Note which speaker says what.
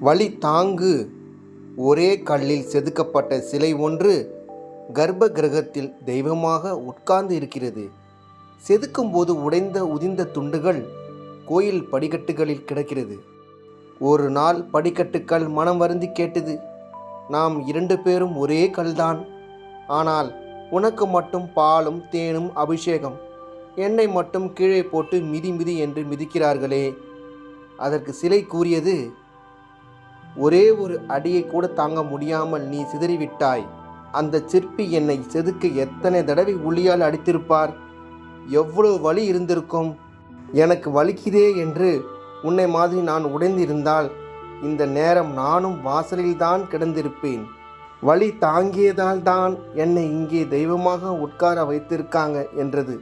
Speaker 1: வழி தாங்கு. ஒரே கல்லில் செதுக்கப்பட்ட சிலை ஒன்று கர்ப்ப கிரகத்தில் தெய்வமாக உட்கார்ந்து இருக்கிறது. செதுக்கும்போது உடைந்த உதிர்ந்த துண்டுகள் கோயில் படிக்கட்டுகளில் கிடக்கிறது. ஒரு நாள் படிக்கட்டுக்கள் மனம் வருந்தி கேட்டது. நாம் இரண்டு பேரும் ஒரே கல்தான். ஆனால் உனக்கு மட்டும் பாலும் தேனும் அபிஷேகம். என்னை மட்டும் கீழே போட்டு மிதி மிதி என்று மிதிக்கிறார்களே. அதற்கு சிலை கூறியது ஒரே ஒரு அடியை கூட தாங்க முடியாமல் நீ சிதறிவிட்டாய். அந்த சிற்பி என்னை செதுக்க எத்தனை தடவை உளியால் அடித்திருப்பார்? எவ்வளவு வலி இருந்திருக்கும்? எனக்கு வலிக்குதே என்று உன்னை மாதிரி நான் உடைந்திருந்தால் இந்த நேரம் நானும் வாசலில்தான் கிடந்திருப்பேன். வலி தாங்கியதால் தான் என்னை இங்கே தெய்வமாக உட்கார வைத்திருக்காங்க என்றது.